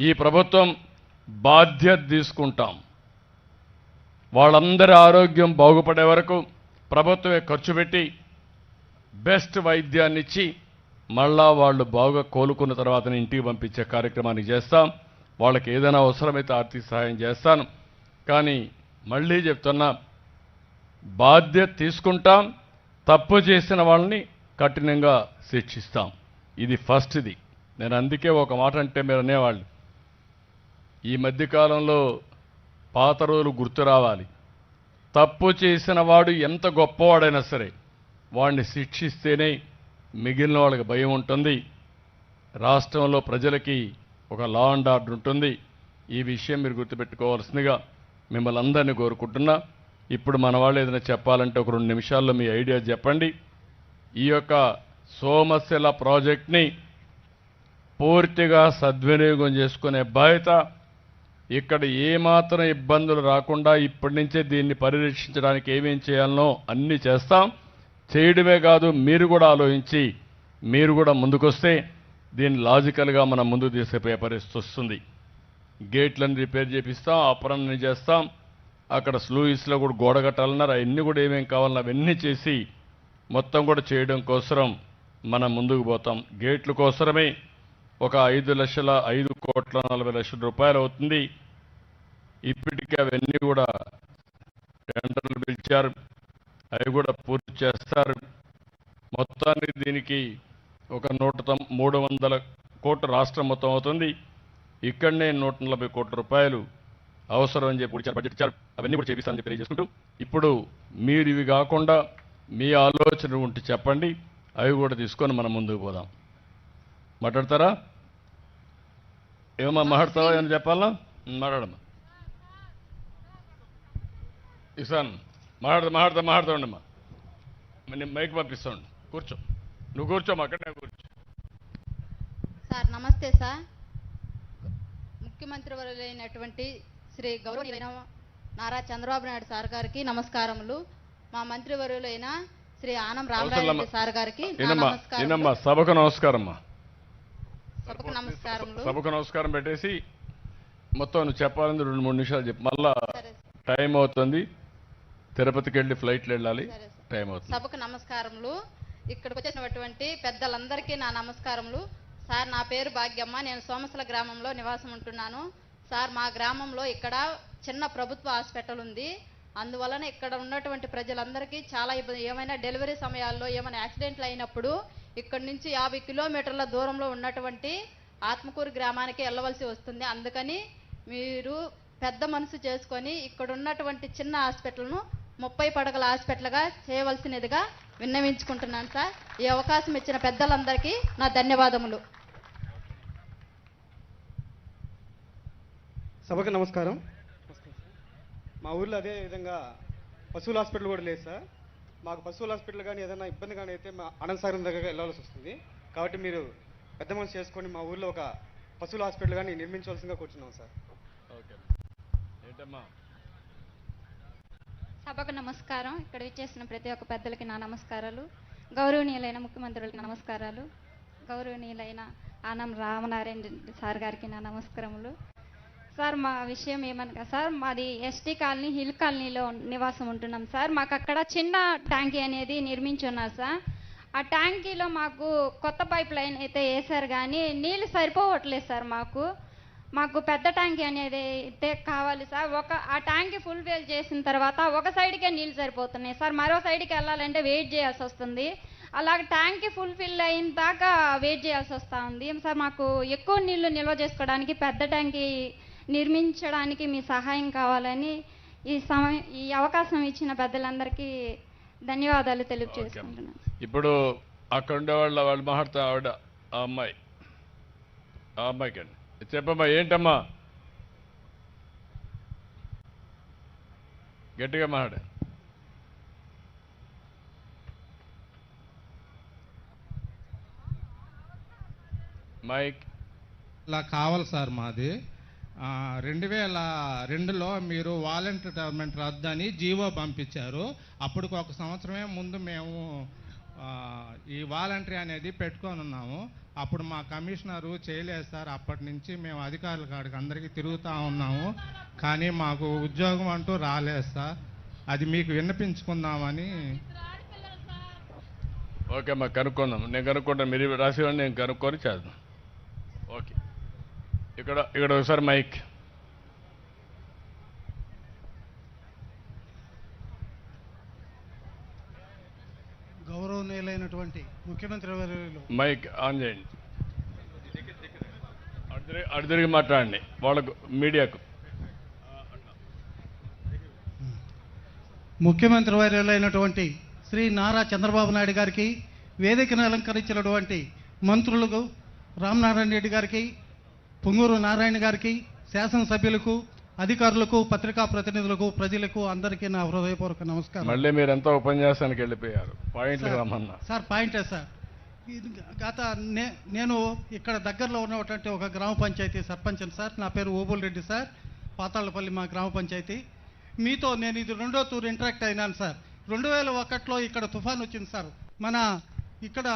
ఈ ప్రభుత్వం బాధ్యత తీసుకుంటాం. వాళ్ళందరి ఆరోగ్యం బాగుపడే వరకు ప్రభుత్వమే ఖర్చు పెట్టి బెస్ట్ వైద్యాన్ని ఇచ్చి మళ్ళా వాళ్ళు బాగా కోలుకున్న తర్వాత ఇంటికి పంపించే కార్యక్రమాన్ని చేస్తాం. వాళ్ళకి ఏదైనా అవసరమైతే ఆర్థిక సహాయం చేస్తాను కానీ మళ్ళీ చెప్తున్నా బాధ్యత తీసుకుంటాం తప్పు చేసిన వాళ్ళని కఠినంగా శిక్షిస్తాం. ఇది ఫస్ట్ది. నేను అందుకే ఒక మాట అంటే మీరు అనేవాళ్ళు ఈ మధ్యకాలంలో పాత రోజులు గుర్తు రావాలి. తప్పు చేసిన వాడు ఎంత గొప్పవాడైనా సరే వాడిని శిక్షిస్తేనే మిగిలిన వాళ్ళకి భయం ఉంటుంది. రాష్ట్రంలో ప్రజలకి ఒక లా అండ్ ఆర్డర్ ఉంటుంది. ఈ విషయం మీరు గుర్తుపెట్టుకోవాల్సిందిగా మిమ్మల్ని అందరినీ కోరుకుంటున్నా. ఇప్పుడు మన వాళ్ళు ఏదైనా చెప్పాలంటే ఒక రెండు నిమిషాల్లో మీ ఐడియా చెప్పండి. ఈ యొక్క సోమశిల ప్రాజెక్ట్ని పూర్తిగా సద్వినియోగం చేసుకునే బాధ్యత ఇక్కడ ఏమాత్రం ఇబ్బందులు రాకుండా ఇప్పటి నుంచే దీన్ని పరిరక్షించడానికి ఏమేం చేయాలనో అన్నీ చేస్తాం. చేయడమే కాదు మీరు కూడా ఆలోచించి మీరు కూడా ముందుకొస్తే దీన్ని లాజికల్గా మనం ముందుకు తీసుకుపోయే పరిస్థితి వస్తుంది. గేట్లను రిపేర్ చేపిస్తాం అపరాన్ని చేస్తాం. అక్కడ స్లూయిస్లో కూడా గోడ కట్టాలన్నారు. అవన్నీ కూడా ఏమేమి కావాలన్నా అవన్నీ చేసి మొత్తం కూడా చేయడం కోసరం మనం ముందుకు పోతాం. గేట్ల కోసరమే ఒక ఐదు లక్షల ఐదు కోట్ల నలభై లక్షల రూపాయలు అవుతుంది. ఇప్పటికే అవన్నీ కూడా టెండర్లు పిలిచారు. అవి కూడా పూర్తి చేస్తారు. మొత్తానికి దీనికి ఒక నూట మూడు వందల కోట్ల రాష్ట్రం మొత్తం అవుతుంది. ఇక్కడనే నూట నలభై కోట్ల రూపాయలు అవసరం అని చెప్పి బడ్జెట్ ఇచ్చారు. అవన్నీ కూడా చేపిస్తానని చెప్పి తెలియజేసుకుంటూ ఇప్పుడు మీరు ఇవి కాకుండా మీ ఆలోచన ఉంటే చెప్పండి. అవి కూడా తీసుకొని మనం ముందుకు పోదాం. మాట్లాడతారా? ఏమమ్మా మాట్లాడతావా? ఏమైనా చెప్పాలా? మాట్లాడమ్మా. ఇసాన్ మాట్లాడతా మాట్లాడతా మాట్లాడుతూ ఉండమ్మా. నేను మైక్ పంపిస్తాను కూర్చో. నువ్వు కూర్చోమ్మా అక్కడనే కూర్చో. సార్ నమస్తే సార్. ముఖ్యమంత్రి వర్యులైనటువంటి శ్రీ గౌరవనీయులైన నారా చంద్రబాబు నాయుడు సార్ గారికి నమస్కారములు. మా మంత్రి వర్యులైన శ్రీ ఆనం రామరాజరెడ్డి సార్ గారికి నమస్కారం సభకు నమస్కారమ్మా. సభకు నమస్కారం పెట్టేసి మొత్తం నువ్వు చెప్పాలని రెండు మూడు నిమిషాలు చెప్పు. మళ్ళా టైం అవుతుంది. తిరుపతికి వెళ్ళి ఫ్లైట్లో వెళ్ళాలి. టైం అవుతుంది. సభకు నమస్కారములు. ఇక్కడికి వచ్చినటువంటి పెద్దలందరికీ నా నమస్కారములు. సార్ నా పేరు భాగ్యమ్మ. నేను సోమసల గ్రామంలో నివాసం ఉంటున్నాను. సార్ మా గ్రామంలో ఇక్కడ చిన్న ప్రభుత్వ హాస్పిటల్ ఉంది. అందువలన ఇక్కడ ఉన్నటువంటి ప్రజలందరికీ చాలా ఇబ్బంది. ఏమైనా డెలివరీ సమయాల్లో ఏమైనా యాక్సిడెంట్లు అయినప్పుడు ఇక్కడి నుంచి యాభై కిలోమీటర్ల దూరంలో ఉన్నటువంటి ఆత్మకూరు గ్రామానికి వెళ్ళవలసి వస్తుంది. అందుకని మీరు పెద్ద మనసు చేసుకొని ఇక్కడ ఉన్నటువంటి చిన్న హాస్పిటల్ను ముప్పై పడగల హాస్పిటల్గా చేయవలసినదిగా విన్నవించుకుంటున్నాను సార్. ఈ అవకాశం ఇచ్చిన పెద్దలందరికీ నా ధన్యవాదములు. సభకు నమస్కారం. మా ఊర్లో అదే విధంగా పశువుల హాస్పిటల్ కూడా లేదు సార్. మాకు పశువుల హాస్పిటల్ కానీ ఏదైనా ఇబ్బంది కానీ అయితే మా అనంతసాగరం దగ్గర వెళ్ళాల్సి వస్తుంది. కాబట్టి మీరు పెద్ద మనసు చేసుకొని మా ఊర్లో ఒక పశువుల హాస్పిటల్ కానీ నిర్మించవలసిందిగా కూర్చున్నాం సార్. ఓకే. ఏంటమ్మా? సభకు నమస్కారం. ఇక్కడ విచ్చేసిన ప్రతి ఒక్క పెద్దలకి నా నమస్కారాలు. గౌరవనీయులైన ముఖ్యమంత్రులకి నమస్కారాలు. గౌరవనీయులైన ఆనం రామనారాయణ సార్ గారికి నా నమస్కారములు. సార్ మా విషయం ఏమనగా సార్ మాది ఎస్టీ కాలనీ హిల్ కాలనీలో నివాసం ఉంటున్నాం సార్. మాకు అక్కడ చిన్న ట్యాంకీ అనేది నిర్మించున్నారు సార్. ఆ ట్యాంకీలో మాకు కొత్త పైప్ లైన్ అయితే వేశారు కానీ నీళ్ళు సరిపోవట్లేదు సార్ మాకు. మాకు పెద్ద ట్యాంకీ అనేది అయితే కావాలి సార్. ఒక ఆ ట్యాంకీ ఫుల్ ఫిల్ చేసిన తర్వాత ఒక సైడ్కే నీళ్ళు సరిపోతున్నాయి సార్. మరో సైడ్కి వెళ్ళాలంటే వెయిట్ చేయాల్సి వస్తుంది. అలాగే ట్యాంకీ ఫుల్ ఫిల్ అయిన దాకా వెయిట్ చేయాల్సి వస్తూ ఉంది. సార్ మాకు ఎక్కువ నీళ్ళు నిల్వ చేసుకోవడానికి పెద్ద ట్యాంకీ నిర్మించడానికి మీ సహాయం కావాలని ఈ సమయం ఈ అవకాశం ఇచ్చిన పెద్దలందరికీ ధన్యవాదాలు తెలియజేసుకుంటున్నాను ఇప్పుడు అక్కడ ఉండే వాళ్ళ వాళ్ళు మాట్లాడుతా ఆవిడ ఆ అమ్మాయి. ఆ అమ్మాయికి అండి. చెప్పమ్మా ఏంటమ్మా? గట్టిగా మాట్లాడ. మైక్. ఇలా కావాలి సార్ మాది. రెండు వేల రెండులో మీరు వాలంటీర్ రిటైర్మెంట్ రద్దు అని జీవో పంపించారు. అప్పటికి ఒక సంవత్సరమే ముందు మేము ఈ వాలంటరీ అనేది పెట్టుకొని ఉన్నాము. అప్పుడు మా కమిషనరు చేయలేదు సార్. అప్పటి నుంచి మేము అధికారుల కాడికి అందరికీ తిరుగుతూ ఉన్నాము. కానీ మాకు ఉద్యోగం అంటూ రాలేదు సార్. అది మీకు విన్నపించుకుందామని ఓకే మా కనుక్కుందాం. నేను కనుక్కుంటాను మీరు రాసేవాడిని నేను కనుక్కొని చేద్దాం ఇక్కడ ఇక్కడ ఒకసారి మైక్. గౌరవనీయులైనటువంటి ముఖ్యమంత్రి వర్యులు. మైక్ ఆన్ చేయండి. అటు తిరిగి అటు తిరిగి మాట్లాడండి. వాళ్ళకు మీడియాకు. ముఖ్యమంత్రి వర్యులైనటువంటి శ్రీ నారా చంద్రబాబు నాయుడు గారికి వేదికను అలంకరించినటువంటి మంత్రులకు రామనారాయణ రెడ్డి గారికి పొంగూరు నారాయణ గారికి శాసనసభ్యులకు అధికారులకు పత్రికా ప్రతినిధులకు ప్రజలకు అందరికీ నా హృదయపూర్వక నమస్కారం. మళ్ళీ మీరంతా ఉపన్యాసానికి వెళ్ళిపోయారు. పాయింట్లు రమ్మన్నా. సార్ పాయింటే సార్. గత నే నేను ఇక్కడ దగ్గరలో ఉన్నటువంటి ఒక గ్రామ పంచాయతీ సర్పంచ్ని సార్. నా పేరు ఓబుల్ రెడ్డి సార్. పాతాళపల్లి మా గ్రామ పంచాయతీ. మీతో నేను ఇది రెండో తూరు ఇంటరాక్ట్ అయినాను సార్. రెండు వేల ఒకటిలో ఇక్కడ తుఫాన్ వచ్చింది సార్. మన ఇక్కడ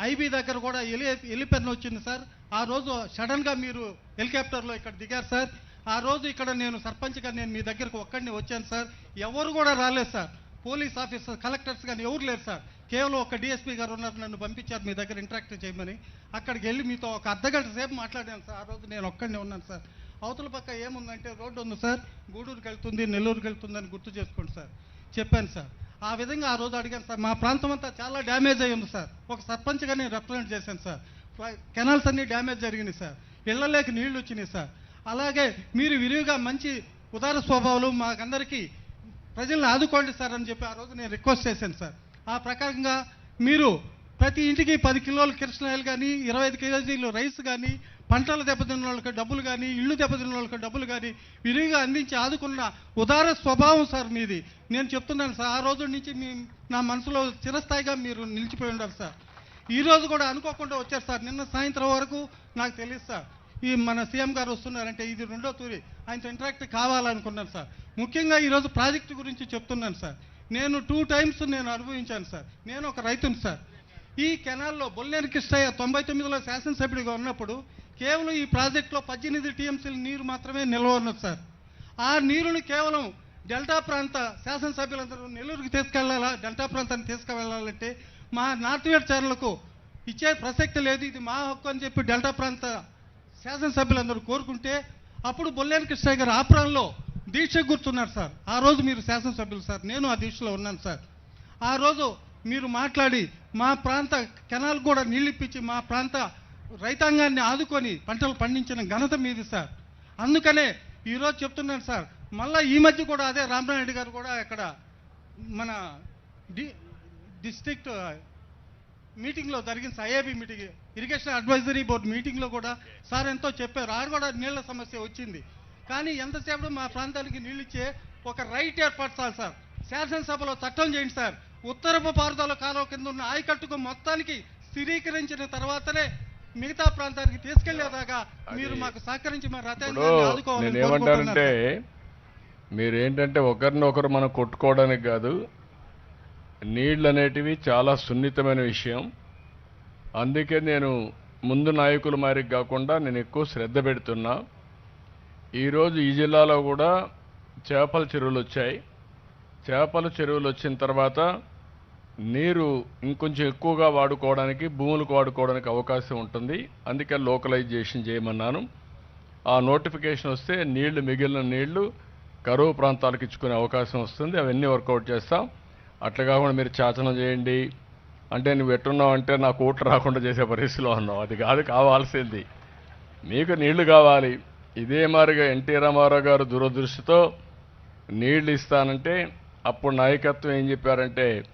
ఐబీ దగ్గర కూడా ఎలి ఎలిపెన్ వచ్చింది సార్. ఆ రోజు సడన్గా మీరు హెలికాప్టర్లో ఇక్కడ దిగారు సార్. ఆ రోజు ఇక్కడ నేను సర్పంచ్గా నేను మీ దగ్గరకు ఒక్కడిని వచ్చాను సార్. ఎవరు కూడా రాలేదు సార్. పోలీస్ ఆఫీసర్ కలెక్టర్స్ కానీ ఎవరు లేరు సార్. కేవలం ఒక డిఎస్పీ గారు ఉన్నారు నన్ను పంపించారు మీ దగ్గర ఇంటరాక్ట్ చేయమని. అక్కడికి వెళ్ళి మీతో ఒక అర్ధగంట సేపు మాట్లాడాను సార్. ఆ రోజు నేను ఒక్కడినే ఉన్నాను సార్. అవతల పక్క ఏముందంటే రోడ్డు ఉంది సార్. గూడూరుకి వెళ్తుంది నెల్లూరుకి వెళ్తుందని గుర్తు చేసుకోండి సార్. చెప్పాను సార్. ఆ విధంగా ఆ రోజు అడిగాను సార్. మా ప్రాంతం అంతా చాలా డ్యామేజ్ అయ్యింది సార్. ఒక సర్పంచ్గా నేను రిప్రజెంట్ చేశాను సార్. కెనాల్స్ అన్ని డ్యామేజ్ జరిగినాయి సార్. ఇళ్ళలోకి నీళ్ళు వచ్చినాయి సార్. అలాగే మీరు విరివిగా మంచి ఉదార స్వభావాలు మాకందరికీ ప్రజల్ని ఆదుకోండి సార్ అని చెప్పి ఆ రోజు నేను రిక్వెస్ట్ చేశాను సార్. ఆ ప్రకారంగా మీరు ప్రతి ఇంటికి పది కిలోలు కిరసనాయిలు కానీ ఇరవై ఐదు కేజీలు రైస్ కానీ పంటలు దెబ్బతిన్న వాళ్ళకి డబ్బులు కానీ ఇళ్ళు దెబ్బతిన్న వాళ్ళకి డబ్బులు కానీ విరివిగా అందించి ఆదుకున్న ఉదార స్వభావం సార్ మీది. నేను చెప్తున్నాను సార్ ఆ రోజు నుంచి మీ నా మనసులో చిరస్థాయిగా మీరు నిలిచిపోయి ఉండాలి సార్. ఈరోజు కూడా అనుకోకుండా వచ్చారు సార్. నిన్న సాయంత్రం వరకు నాకు తెలియదు సార్. ఈ మన సీఎం గారు వస్తున్నారంటే ఇది రెండో తూరి. ఆయనతో ఇంటరాక్ట్ కావాలనుకున్నాను సార్. ముఖ్యంగా ఈరోజు ప్రాజెక్టు గురించి చెప్తున్నాను సార్. నేను టూ టైమ్స్ నేను అనుభవించాను సార్. నేను ఒక రైతుని సార్. ఈ కెనాల్లో బొల్లేని కృష్ణయ్య తొంభై తొమ్మిదిలో శాసనసభ్యుడిగా ఉన్నప్పుడు కేవలం ఈ ప్రాజెక్టులో పద్దెనిమిది టీఎంసీల నీరు మాత్రమే నిల్వ ఉన్నది సార్. ఆ నీరుని కేవలం డెల్టా ప్రాంత శాసనసభ్యులందరూ నెల్లూరుకి తీసుకెళ్ళాలా డెల్టా ప్రాంతాన్ని తీసుకువెళ్ళాలంటే మా నార్త్ వేర్ ఇచ్చే ప్రసక్తి లేదు. ఇది మా హక్కు అని చెప్పి డెల్టా ప్రాంత శాసనసభ్యులందరూ కోరుకుంటే అప్పుడు బొల్లేని కృష్ణయ్య గారు ఆపురంలో దీక్ష కూర్చున్నారు సార్. ఆ రోజు మీరు శాసనసభ్యులు సార్. నేను ఆ దీక్షలో ఉన్నాను సార్. ఆ రోజు మీరు మాట్లాడి మా ప్రాంత కెనాల్ కూడా నీళ్ళు ఇప్పించి మా ప్రాంత రైతాంగాన్ని ఆదుకొని పంటలు పండించిన ఘనత మీది సార్. అందుకనే ఈరోజు చెప్తున్నాను సార్. మళ్ళీ ఈ మధ్య కూడా అదే రామనాయుడు గారు కూడా ఇక్కడ మన డి డిస్ట్రిక్ట్ మీటింగ్లో జరిగిన IAB meeting irrigation advisory board మీటింగ్లో కూడా సార్ ఎంతో చెప్పారు. ఆడ కూడా నీళ్ళ సమస్య వచ్చింది. కానీ ఎంతసేపు మా ప్రాంతానికి నీళ్ళు ఇచ్చే ఒక రైట్ ఏర్పరచాలి సార్. శాసనసభలో చట్టం చేయండి సార్. ఉత్తరపు పారుదల కాలువ కింద ఉన్న ఆయకట్టుకు మొత్తానికి స్థిరీకరించిన తర్వాతనే మిగతా ప్రాంతానికి తీసుకెళ్ళేదాకా మీరు మాకు సహకరించి మా నేనేమంటానంటే కోరుకుంటున్నాను. మీరేంటంటే ఒకరినొకరు మనం కొట్టుకోవడానికి కాదు నీళ్ళు అనేటివి చాలా సున్నితమైన విషయం. అందుకే నేను ముందు నాయకుల మారికి కాకుండా నేను ఎక్కువ శ్రద్ధ పెడుతున్నా. ఈరోజు ఈ జిల్లాలో కూడా చేపల చెరువులు వచ్చాయి. చేపల చెరువులు వచ్చిన తర్వాత నీరు ఇంకొంచెం ఎక్కువగా వాడుకోవడానికి భూములకు వాడుకోవడానికి అవకాశం ఉంటుంది. అందుకే లోకలైజేషన్ చేయమన్నాను. ఆ నోటిఫికేషన్ వస్తే నీళ్ళు మిగిలిన నీళ్ళు కరువు ప్రాంతాలకు ఇచ్చుకునే అవకాశం వస్తుంది. అవన్నీ వర్కౌట్ చేస్తాం. అట్లా కాకుండా మీరు చాచనం చేయండి. అంటే నువ్వు ఎట్టున్నావు అంటే నాకు ఓట్లు రాకుండా చేసే పరిస్థితిలో ఉన్నావు. అది కాదు కావాల్సింది. మీకు నీళ్ళు కావాలి. ఇదే మారిగా ఎన్టీ రామారావు గారు దురదృష్టితో నీళ్ళు ఇస్తానంటే అప్పుడు నాయకత్వం ఏం చెప్పారంటే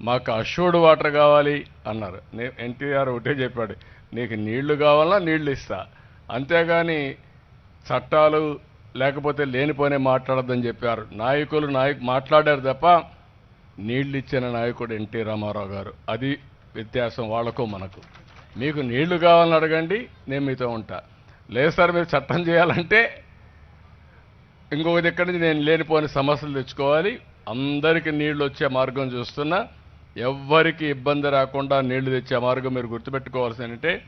మాకు అష్యూర్డ్ వాటర్ కావాలి అన్నారు. ఎన్టీఆర్ ఒకటే చెప్పాడు నీకు నీళ్ళు కావాలన్నా నీళ్ళు ఇస్తా. అంతేగాని చట్టాలు లేకపోతే లేనిపోనే మాట్లాడద్దని చెప్పారు. నాయకులు నాయకు మాట్లాడారు తప్ప నీళ్ళు ఇచ్చిన నాయకుడు ఎన్టీ రామారావు గారు. అది వ్యత్యాసం వాళ్ళకు మనకు. మీకు నీళ్ళు కావాలని అడగండి నేను మీతో ఉంటా. లేదు సార్ మీరు చట్టం చేయాలంటే ఇంకొక దగ్గర నుంచి నేను లేనిపోని సమస్యలు తెచ్చుకోవాలి. అందరికీ నీళ్ళు వచ్చే మార్గం చూస్తున్నా. ఎవ్వరికి ఇబ్బంది రాకుండా నీళ్ళు తెచ్చే మార్గం మీరు గుర్తుపెట్టుకోవాల్సి అంటే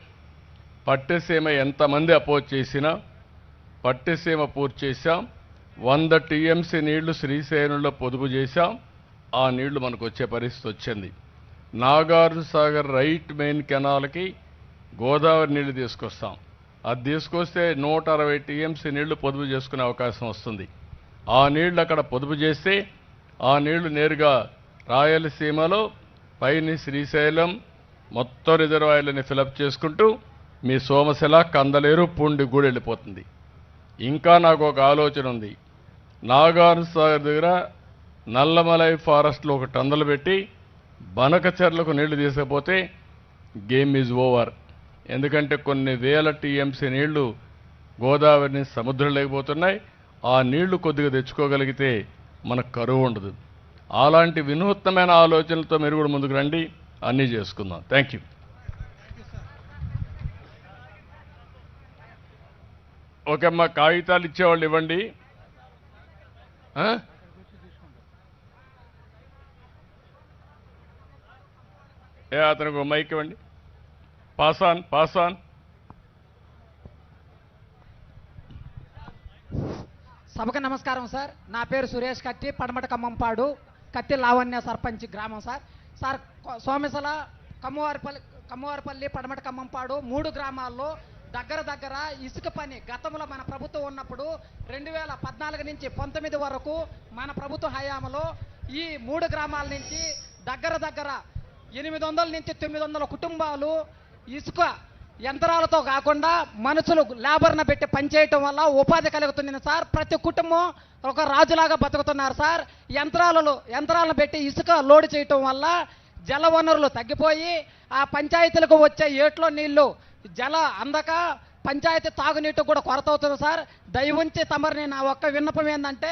పట్టెసీమ ఎంతమంది అపోజ్ చేసినా పట్టిసీమ పూర్తి చేశాం. వంద టీఎంసీ నీళ్ళు శ్రీశైలంలో పొదుపు చేశాం. ఆ నీళ్ళు మనకు వచ్చే పరిస్థితి వచ్చింది. నాగార్జున సాగర్ రైట్ మెయిన్ కెనాల్కి గోదావరి నీళ్ళు తీసుకొస్తాం. అది తీసుకొస్తే నూట అరవై టీఎంసీ నీళ్ళు పొదుపు చేసుకునే అవకాశం వస్తుంది. ఆ నీళ్ళు అక్కడ పొదుపు చేస్తే ఆ నీళ్ళు నేరుగా రాయలసీమలో పైని శ్రీశైలం మొత్తం రిజర్వాయర్లని ఫిలప్ చేసుకుంటూ మీ సోమశిల కందలేరు పూండి గూడు వెళ్ళిపోతుంది. ఇంకా నాకు ఒక ఆలోచన ఉంది. నాగార్జున సాగర్ దగ్గర నల్లమలై ఫారెస్ట్లో ఒక టందలు పెట్టి బనక చెర్లకు నీళ్ళు తీసుకపోతే గేమ్ ఈజ్ ఓవర్. ఎందుకంటే కొన్ని వేల టీఎంసీ నీళ్ళు గోదావరిని సముద్రం లేకపోతున్నాయి ఆ నీళ్ళు కొద్దిగా తెచ్చుకోగలిగితే మనకు కరువు ఉండదు. అలాంటి వినూత్నమైన ఆలోచనలతో మీరు కూడా ముందుకు రండి. అన్నీ చేసుకుందాం. Thank you. ఓకే అమ్మా కాగితాలు ఇచ్చేవాళ్ళు ఇవ్వండి ఆ? ఏ అతనికి ఒక మైక్ ఇవ్వండి. పాసాన్ పాసాన్. సభకు నమస్కారం సార్. నా పేరు సురేష్ కత్తి పడమట ఖమ్మంపాడు కత్తి లావణ్య సర్పంచ్ గ్రామం సార్. సార్ సోమేశల కమ్మవారిపల్లి కమ్మవారిపల్లి పడమట ఖమ్మంపాడు మూడు గ్రామాల్లో దగ్గర దగ్గర ఇసుక పని గతంలో మన ప్రభుత్వం ఉన్నప్పుడు రెండు వేల పద్నాలుగు నుంచి పంతొమ్మిది వరకు మన ప్రభుత్వ హయాంలో ఈ మూడు గ్రామాల నుంచి దగ్గర దగ్గర ఎనిమిది వందల నుంచి తొమ్మిది వందల కుటుంబాలు ఇసుక యంత్రాలతో కాకుండా మనుషులు లేబర్ను పెట్టి పనిచేయటం వల్ల ఉపాధి కలుగుతుంది సార్. ప్రతి కుటుంబం ఒక రాజులాగా బతుకుతున్నారు సార్. యంత్రాలలో యంత్రాలను పెట్టి ఇసుక లోడ్ చేయటం వల్ల జల వనరులు తగ్గిపోయి ఆ పంచాయతీలకు వచ్చే ఏట్లో నీళ్ళు జల అందక పంచాయతీ తాగునీటి కూడా కొరత అవుతుంది సార్. దయవుంచి తమరిని నా ఒక్క విన్నపం ఏంటంటే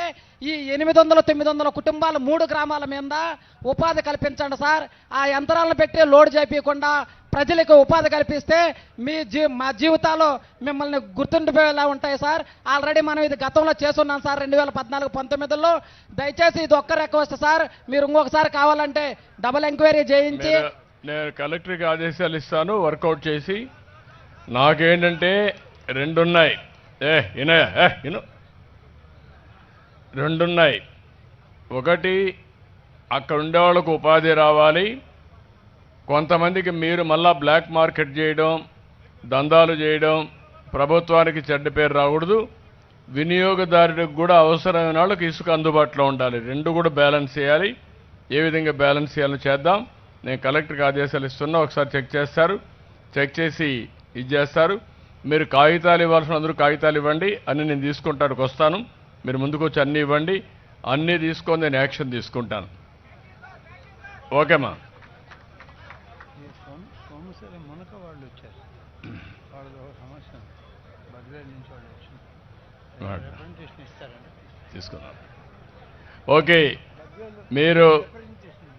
ఈ ఎనిమిది వందల తొమ్మిది వందల కుటుంబాలు మూడు గ్రామాల మీద ఉపాధి కల్పించండి సార్. ఆ యంత్రాలను పెట్టి లోడ్ చేపించకుండా ప్రజలకు ఉపాధి కల్పిస్తే మీ జీ మా జీవితాలు మిమ్మల్ని గుర్తుండిపోయేలా ఉంటాయి సార్. ఆల్రెడీ మనం ఇది గతంలో చేస్తున్నాం సార్ రెండు వేల పద్నాలుగు పంతొమ్మిదిలో. దయచేసి ఇది ఒక్క రిక్వెస్ట్ సార్. మీరు ఇంకొకసారి కావాలంటే డబుల్ ఎంక్వైరీ చేయించి నేను కలెక్టర్కి ఆదేశాలు ఇస్తాను వర్కౌట్ చేసి నాకేంటంటే రెండున్నాయి. ఏ ఇనయా? ఏ ఇను. రెండున్నాయి. ఒకటి అక్కడ ఉండే వాళ్ళకు ఉపాధి రావాలి. కొంతమందికి మీరు మళ్ళా బ్లాక్ మార్కెట్ చేయడం దందాలు చేయడం ప్రభుత్వానికి చెడ్డ పేరు రాకూడదు. వినియోగదారుడికి కూడా అవసరమైన వాళ్ళకి ఇసుక అందుబాటులో ఉండాలి. రెండు కూడా బ్యాలెన్స్ చేయాలి. ఏ విధంగా బ్యాలెన్స్ చేయాలో చేద్దాం. నేను కలెక్టర్కి ఆదేశాలు ఇస్తున్నా. ఒకసారి చెక్ చేస్తారు. చెక్ చేసి ఇది చేస్తారు. మీరు కాగితాలు ఇవ్వాల్సిన అందరూ కాగితాలు ఇవ్వండి. అన్ని నేను తీసుకుంటానికి వస్తాను. మీరు ముందుకు వచ్చి అన్నీ ఇవ్వండి. అన్నీ తీసుకొని నేను యాక్షన్ తీసుకుంటాను. ఓకేమా సోమశిల తీసుకుందాం. ఓకే. మీరు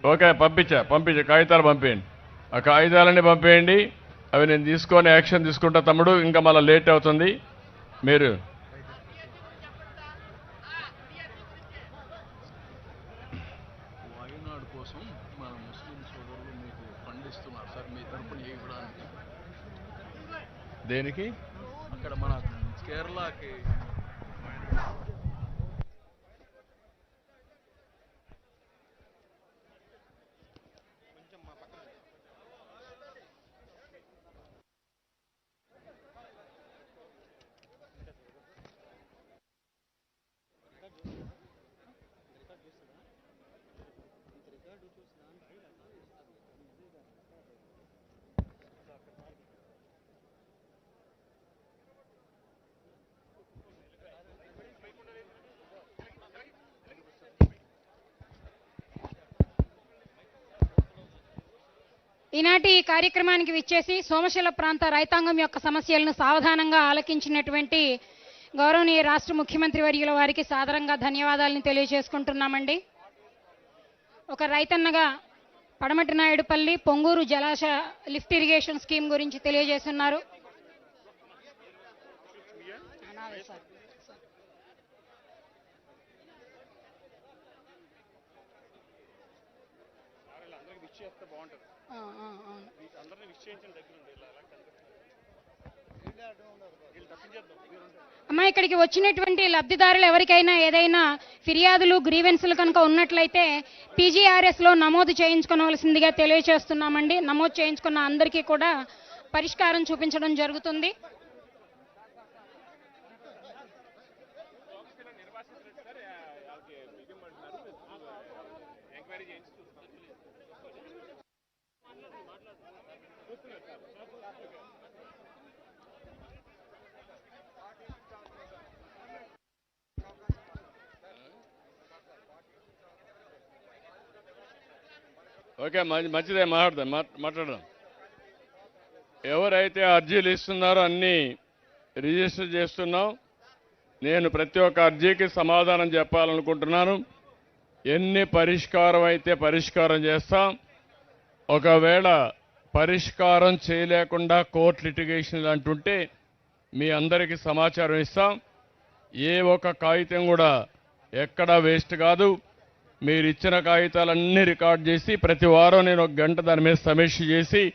ఓకే పంపించా పంపించా. కాగితాలు పంపేయండి. ఆ కాగితాలన్నీ పంపేయండి. అవి నేను తీసుకొని యాక్షన్ తీసుకుంటా తమ్ముడు ఇంకా మళ్ళీ లేట్ అవుతుంది. మీరు దేనికి? అక్కడ మన కేరళకి ఈనాటి ఈ కార్యక్రమానికి విచ్చేసి సోమశిల ప్రాంత రైతాంగం యొక్క సమస్యలను సావధానంగా ఆలకించినటువంటి గౌరవనీయ రాష్ట్ర ముఖ్యమంత్రి వర్యుల వారికి సాదరంగా ధన్యవాదాలను తెలియజేసుకుంటున్నామండి. ఒక రైతన్నగా పడమటి నాయుడుపల్లి పొంగూరు జలాశయ లిఫ్ట్ ఇరిగేషన్ స్కీమ్ గురించి తెలియజేస్తున్నారు చేస్తే బాగుంటుంది ఆ, ఆ, అవును అందరినీ విష్ దగ్గర ఇలా. అమ్మా ఇక్కడికి వచ్చినటువంటి లబ్ధిదారులు ఎవరికైనా ఏదైనా ఫిర్యాదులు గ్రీవెన్స్లు కనుక ఉన్నట్లయితే పీజీఆర్ఎస్లో నమోదు చేయించుకోవాల్సిందిగా తెలియజేస్తున్నామండి. నమోదు చేయించుకున్న అందరికీ కూడా పరిష్కారం చూపించడం జరుగుతుంది. ఓకే మంచి- మంచిదే మాట్లాడదాం మాట్లాడదాం. ఎవరైతే అర్జీలు ఇస్తున్నారో అన్నీ రిజిస్టర్ చేస్తున్నాం. నేను ప్రతి ఒక్క అర్జీకి సమాధానం చెప్పాలనుకుంటున్నాను. ఎన్ని పరిష్కారం అయితే పరిష్కారం చేస్తాం. ఒకవేళ పరిష్కారం చేయలేకుండా కోర్టు లిటిగేషన్ అంటుంటే మీ అందరికీ సమాచారం ఇస్తాం. ఏ ఒక్క కాగితం కూడా ఎక్కడా వేస్ట్ కాదు. మీరు ఇచ్చిన కాగితాలన్నీ రికార్డ్ చేసి ప్రతి వారం నేను ఒక గంట దాని మీద సమీక్ష చేసి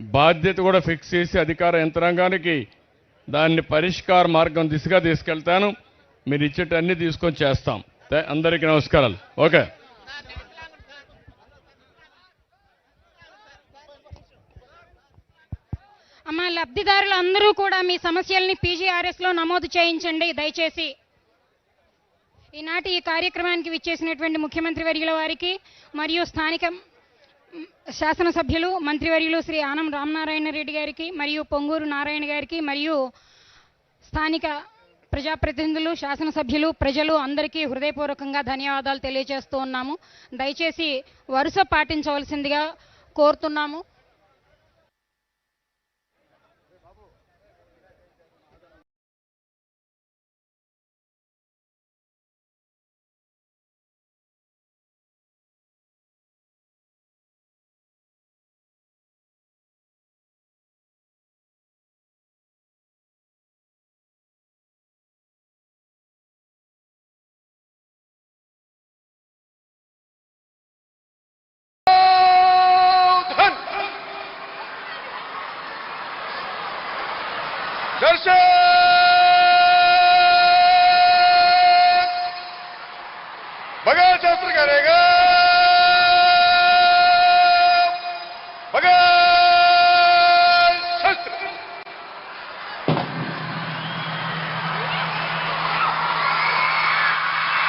బాధ్యత కూడా ఫిక్స్ చేసి అధికార యంత్రాంగానికి దాన్ని పరిష్కార మార్గం దిశగా తీసుకెళ్తాను. మీరు ఇచ్చేటన్నీ తీసుకొని చేస్తాం. అందరికీ నమస్కారాలు. ఓకే. అమ్మ లబ్ధిదారులు అందరూ కూడా మీ సమస్యల్ని పీజీఆర్ఎస్లో నమోదు చేయించండి. దయచేసి ఈనాటి ఈ కార్యక్రమానికి విచ్చేసినటువంటి ముఖ్యమంత్రి వర్యుల వారికి మరియు స్థానిక శాసనసభ్యులు మంత్రివర్యులు శ్రీ ఆనం రామనారాయణ రెడ్డి గారికి మరియు పొంగూరు నారాయణ గారికి మరియు స్థానిక ప్రజాప్రతినిధులు శాసనసభ్యులు ప్రజలు అందరికీ హృదయపూర్వకంగా ధన్యవాదాలు తెలియజేస్తూ ఉన్నాము. దయచేసి వరుస పాటించవలసిందిగా కోరుతున్నాము.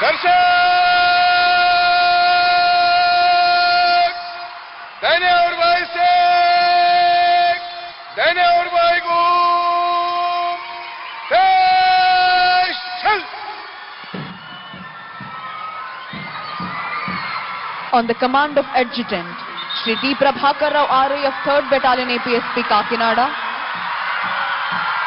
दर्शक दाहिने और बाएँ से दाहिने और बाएँ को On the command of Adjutant, Shri D. Prabhakar Rao RA of 3rd Battalion APSP Kakinada,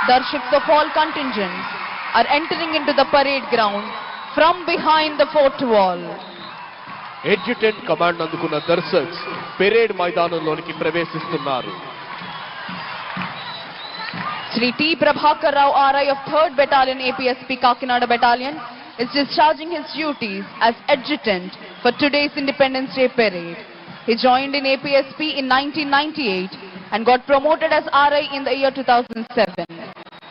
Darshiks of all contingents are entering into the parade ground from behind the fort wall. Adjutant command అందుకున్న దర్శక్స్ parade మైదానంలోనికి ప్రవేశిస్తున్నారు Shri T. Prabhakar Rao RI of 3rd Battalion APSP Kakinada Battalion is discharging his duties as adjutant for today's Independence Day parade. He joined in APSP in 1998 and got promoted as RI in the year 2007.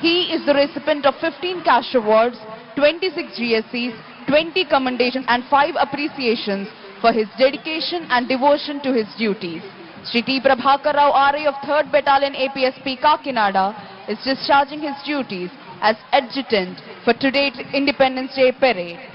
He is the recipient of 15 cash awards, 26 GSCs, 20 commendations and 5 appreciations for his dedication and devotion to his duties. Shri T. Prabhakar Rao RI of 3rd Battalion APSP Kakinada is discharging his duties as adjutant for today's Independence Day parade.